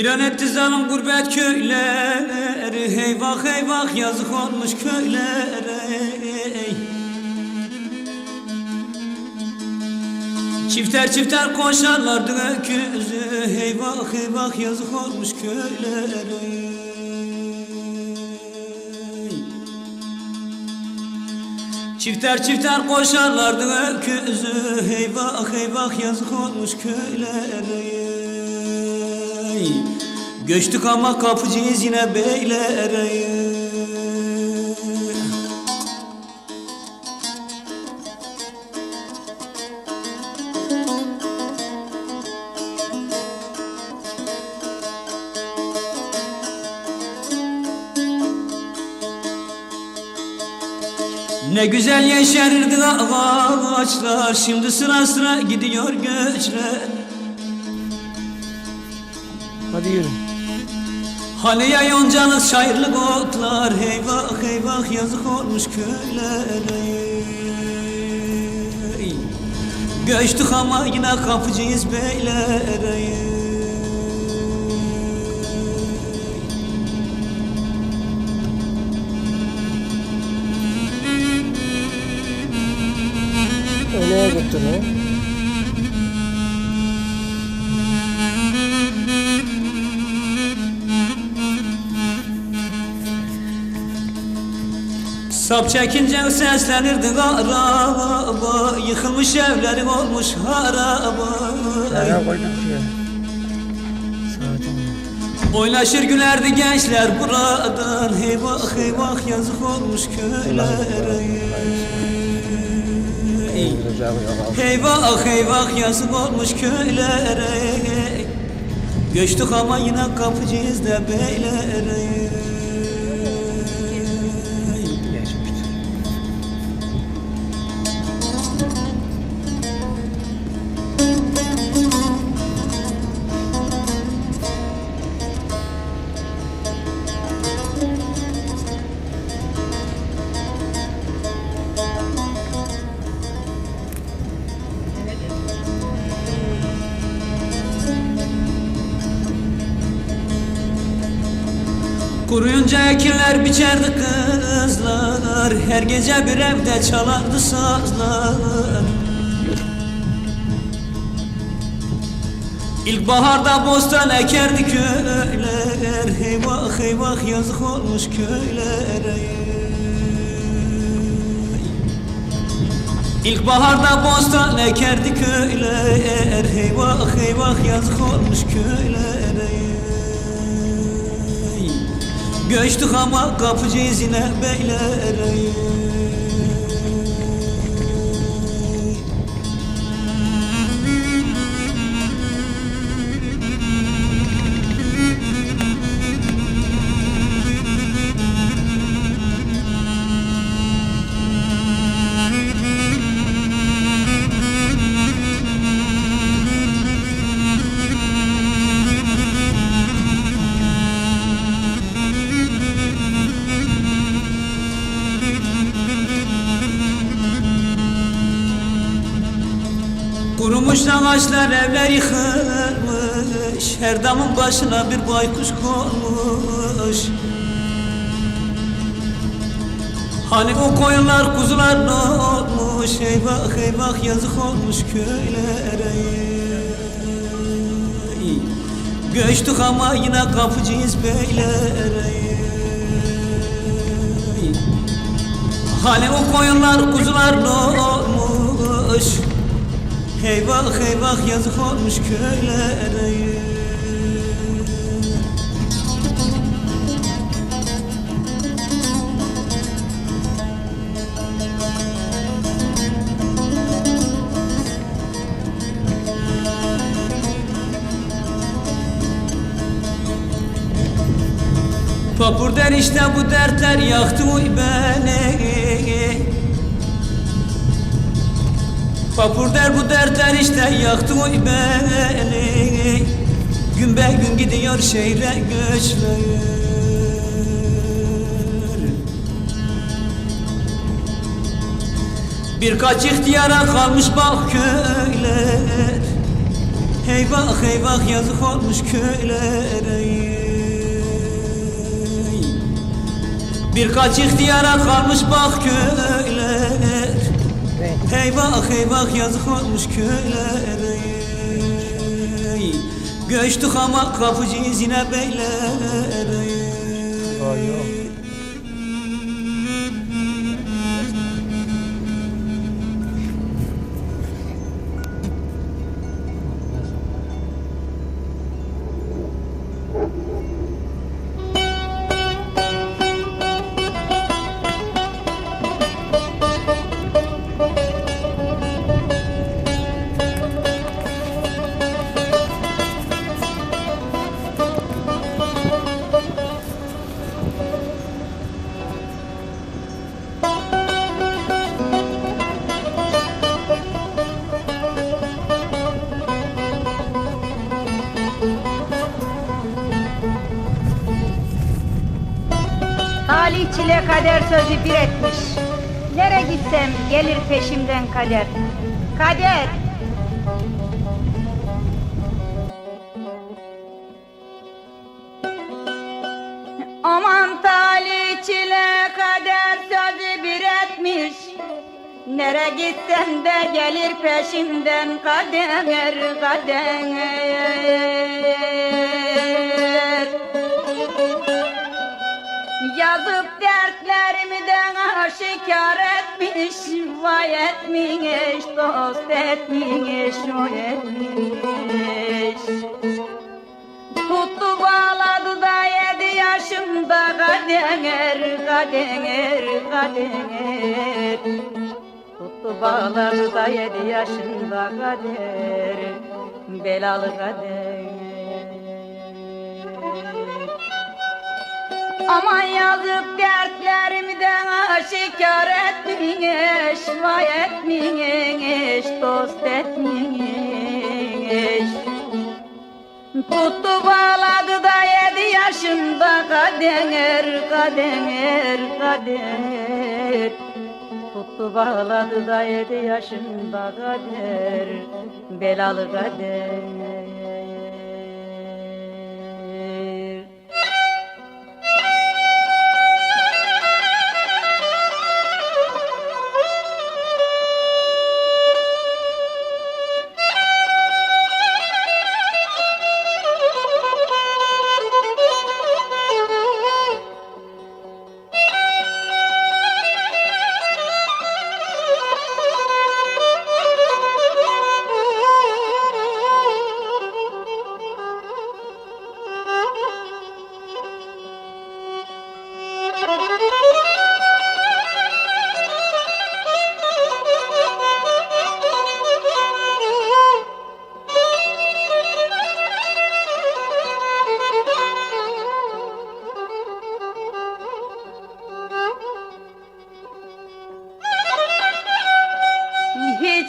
Viran etti zalim gurbet köyleri. Heyvah heyvah yazık olmuş köylere. Ey. Çifter çifter koşarlardı öküzü. Heyvah heyvah yazık olmuş köylere Çifter çifter koşarlardı öküzü. Heyvah heyvah yazık olmuş köylere. Göçtük ama kapıcıyız yine beylere Ne güzel yeşerirdi ağaçlar Şimdi sıra sıra gidiyor göçler. Hadi yürü. Haneye yoncalı şairlik otlar Eyvah eyvah yazık olmuş köylere. Göçtük ama yine kapıcıyız beylere Öyle götür ha. Sap çekince seslenirdi araba Yıkılmış evlerin olmuş haraba koydum şuraya. Sakin. Oynaşır gülerdi gençler buradan Heyvah heyvah yazık olmuş köylere Heyvah heyvah yazık olmuş köylere. Göçtük ama yine kapıcıyız da beylere Kuruyunca ekinler biçerdi kızlar. Her gece bir evde çalardı sazlar. İlkbaharda bostan ekerdi köyler. Eyvah eyvah yazık olmuş köylere. İlkbaharda bostan ekerdi köyler. Eyvah eyvah yazık olmuş köylere Göçtük ama kapıcıyız yine beylere ağaçlar evler yıkılmış Her damın başına bir baykuş konmuş. Hani o koyunlar kuzular ne olmuş? Eyvah eyvah yazık olmuş köylere. Göçtük ama yine kapıcıyız beylere. Hani o koyunlar kuzular ne olmuş Eyvah eyvah yazık olmuş köylere. Papur der işte bu dertler yaktı uy beni Papur der bu dertler işte yaktı uy beni. Gün be gün gidiyor şehre göçler Birkaç ihtiyara kalmış bak köyler. Eyvah eyvah yazık olmuş köylere. Birkaç ihtiyara kalmış bak köyler Ne? Eyvah eyvah yazık olmuş köylere Göçtük ama kapıcı yine beylere Ay yok. Talih çile kader sözü bir etmiş. Nere gitsem gelir peşimden kader. Kader. Aman talih çile kader sözü bir etmiş. Nere gitsem de gelir peşimden kader kader. Yazıp dertlerimi de aşikar etmiş Vay etmiş, dost etmiş, o etmiş. Tuttu bağladı da yedi yaşımda kader, kader, kader Tuttu bağladı da yedi yaşımda kader Belalı kader Aman yazıp dertlerimi de aşikar etmiş Vay etmiş, dost etmiş. Tuttu bağladı da yedi yaşımda kader, kader, kader. Tuttu bağladı da yedi yaşımda kader Belalı kader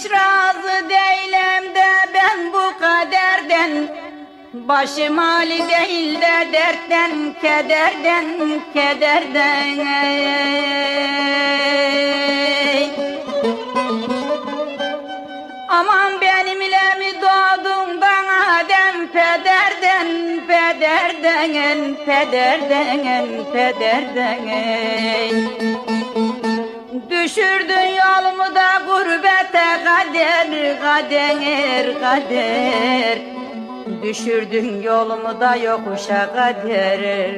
Hiç razı değilim de ben bu kaderden Başım hali değil de dertten, kederden, kederden ey. Aman benim ile mi doğdun bana dem pederden, pederden, pederden, pederden ey. Düşürdün yolumu da gurbete kader, kader, kader. Düşürdün yolumu da yokuşa kader